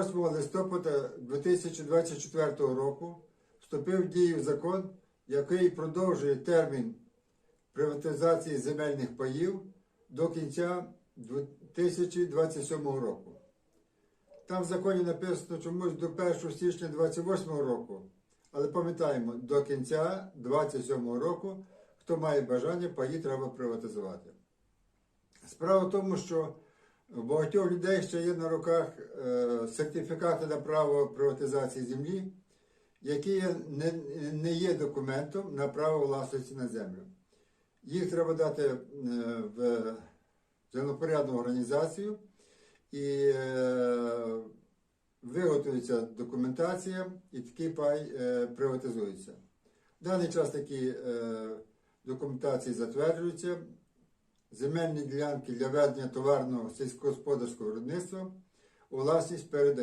8 листопада 2024 року вступив в дію закон, який продовжує термін приватизації земельних паїв до кінця 2027 року. Там в законі написано чомусь до 1 січня 2028 року, але пам'ятаємо, до кінця 2027 року, хто має бажання, паї треба приватизувати. Справа в тому, що у багатьох людей ще є на руках е, сертифікати на право приватизації землі, які не, є документом на право власності на землю. Їх треба дати е, в землепорядну організацію і е, виготовиться документація, і такий пай приватизується. В даний час такі документації затверджуються. Земельні ділянки для ведення товарного сільськогосподарського виробництва у власність передають.